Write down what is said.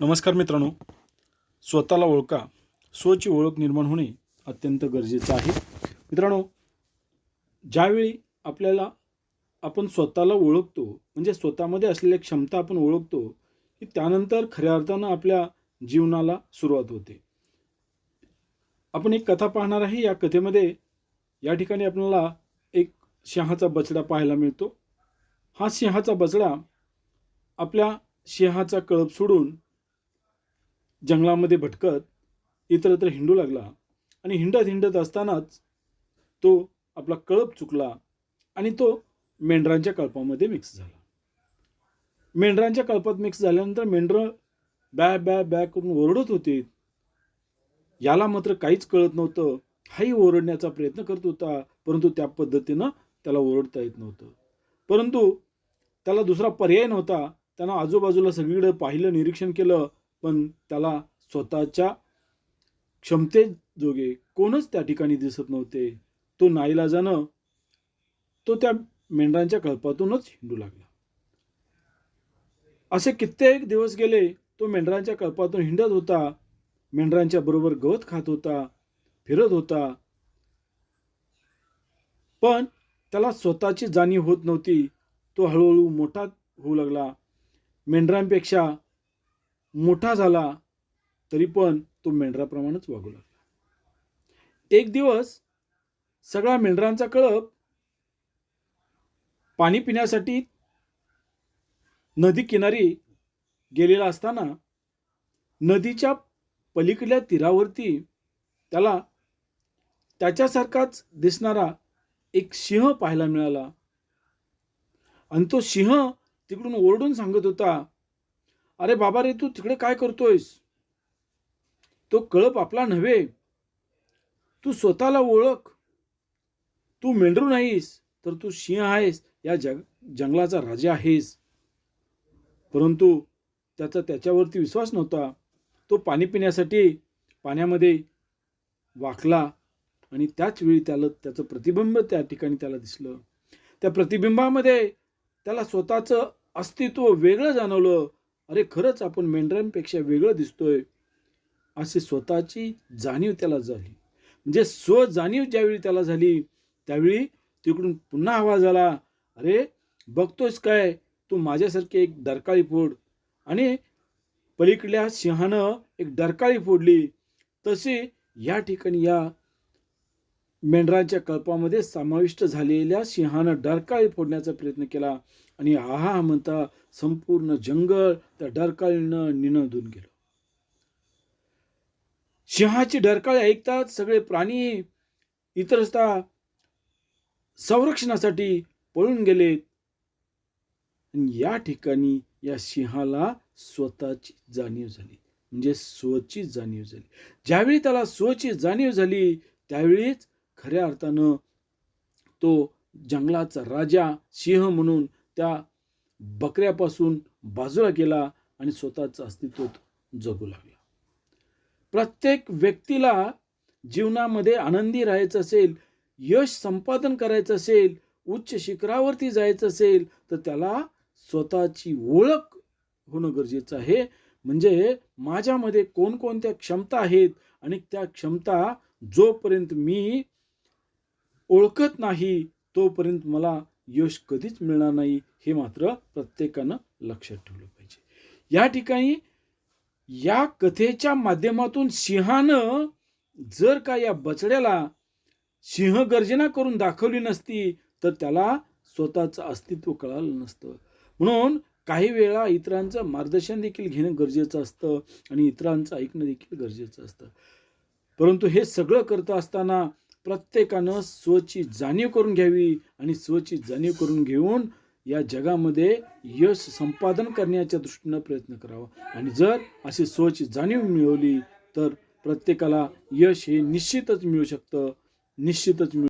नमस्कार मित्रांनो. स्वतःला ओळखा. स्वची ओळख निर्माण होणे अत्यंत गरजेचं आहे. मित्रांनो ज्यावेळी आपल्याला आपण स्वतःला ओळखतो म्हणजे स्वतःमध्ये असलेल्या क्षमता आपण ओळखतो की त्यानंतर खऱ्या अर्थानं आपल्या जीवनाला सुरुवात होते. आपण एक कथा पाहणार आहे. या कथेमध्ये या ठिकाणी आपल्याला एक सिंहाचा बछडा पाहायला मिळतो. हा सिंहाचा बचडा आपल्या सिंहाचा कळप सोडून जंगलामध्ये भटकत इतरत्र हिंडू लागला. आणि हिंडत हिंडत असतानाच तो आपला कळप चुकला आणि तो मेंढरांच्या कळपामध्ये मिक्स झाला. मेंढरांच्या कळपात मिक्स झाल्यानंतर मेंढरं बॅ बॅ बॅ करून ओरडत होते. याला मात्र काहीच कळत नव्हतं. हाही ओरडण्याचा प्रयत्न करत होता परंतु त्या पद्धतीनं त्याला ओरडता येत नव्हतं. परंतु त्याला दुसरा पर्याय नव्हता. त्यानं आजूबाजूला सगळीकडे पाहिलं निरीक्षण केलं. पण त्याला स्वतःच्या क्षमतेजोगे कोणच त्या ठिकाणी दिसत नव्हते. तो नाईलाजानं तो त्या मेंढरांच्या कळपातूनच हिंडू लागला. असे कित्येक दिवस गेले तो मेंढरांच्या कळपातून हिंडत होता मेंढरांच्या बरोबर गवत खात होता फिरत होता. पण त्याला स्वतःची जाणीव होत नव्हती. तो हळूहळू मोठा होऊ लागला. मेंढरांपेक्षा मोठा झाला तरी पण तो मेंढराप्रमाणेच वागू लागला. एक दिवस सगळा मेंढरांचा कळप पाणी पिण्यासाठी नदी किनारी गेलेला असताना नदीच्या पलीकडल्या तीरावरती त्याला त्याच्यासारखाच दिसणारा एक सिंह पाहायला मिळाला. आणि तो सिंह तिकडून ओरडून सांगत होता अरे बाबा रे तू तिकडे काय करतोयस? तो कळप आपला नव्हे. तू स्वतःला ओळख. तू मेंढरू नाहीस तर तू सिंह आहेस. या जग जंगलाचा राजा आहेस. परंतु त्याचा त्याच्यावरती विश्वास नव्हता. तो पाणी पिण्यासाठी पाण्यामध्ये वाकला आणि त्याच वेळी त्याला त्याचं प्रतिबिंब त्या ठिकाणी त्याला दिसलं. त्या प्रतिबिंबामध्ये त्याला स्वतःचं अस्तित्व वेगळं जाणवलं. अरे खरंच आपण मेंढरांपेक्षा वेगळं दिसतोय अशी स्वतःची जाणीव त्याला झाली. म्हणजे स्व जाणीव ज्यावेळी त्याला झाली त्यावेळी तिकडून पुन्हा आवाज आला अरे बघतोयस काय? तू माझ्यासारखी एक डरकाळी फोड. आणि पलीकडल्या सिंहानं एक डरकाळी फोडली. तशी या ठिकाणी या मेंढरांच्या कळपामध्ये समाविष्ट झालेल्या सिंहानं डरकाळी फोडण्याचा प्रयत्न केला आणि आहा म्हणता संपूर्ण जंगल त्या डरकाळीनं निनदून गेलं. सिंहाची डरकाळी ऐकतात सगळे प्राणी इतरस्ता संरक्षणासाठी पळून गेलेत आणि या ठिकाणी या सिंहाला स्वतःची जाणीव झाली. म्हणजे स्वची जाणीव झाली. ज्यावेळी त्याला स्वची जाणीव झाली त्यावेळीच खऱ्या अर्थानं तो जंगलाचा राजा सिंह म्हणून त्या बकऱ्यापासून बाजूला गेला आणि स्वतःचं अस्तित्व जगू लागला. प्रत्येक व्यक्तीला जीवनामध्ये आनंदी राहायचं असेल यश संपादन करायचं असेल उच्च शिखरावरती जायचं असेल तर त्याला स्वतःची ओळख होणं गरजेचं आहे. म्हणजे माझ्यामध्ये कोणकोणत्या क्षमता आहेत आणि त्या क्षमता जोपर्यंत मी ओळखत नाही तोपर्यंत मला यश कधीच मिळणार नाही हे मात्र प्रत्येकानं लक्षात ठेवलं पाहिजे. या ठिकाणी या कथेच्या माध्यमातून सिंहानं जर का या बछड्याला सिंह गर्जना करून दाखवली नसती तर त्याला स्वतःचं अस्तित्व कळालं नसतं. म्हणून काही वेळा इतरांचं मार्गदर्शन देखील घेणं गरजेचं असतं आणि इतरांचं ऐकणं देखील गरजेचं असतं. परंतु हे सगळं करत असताना प्रत्येकानं स्वची जाणीव करून घ्यावी आणि स्वची जाणीव करून घेऊन या जगामध्ये यश संपादन करण्याच्या दृष्टीनं प्रयत्न करावा. आणि जर अशी स्वची जाणीव मिळवली तर प्रत्येकाला यश हे निश्चितच मिळू शकतं. निश्चितच मिळू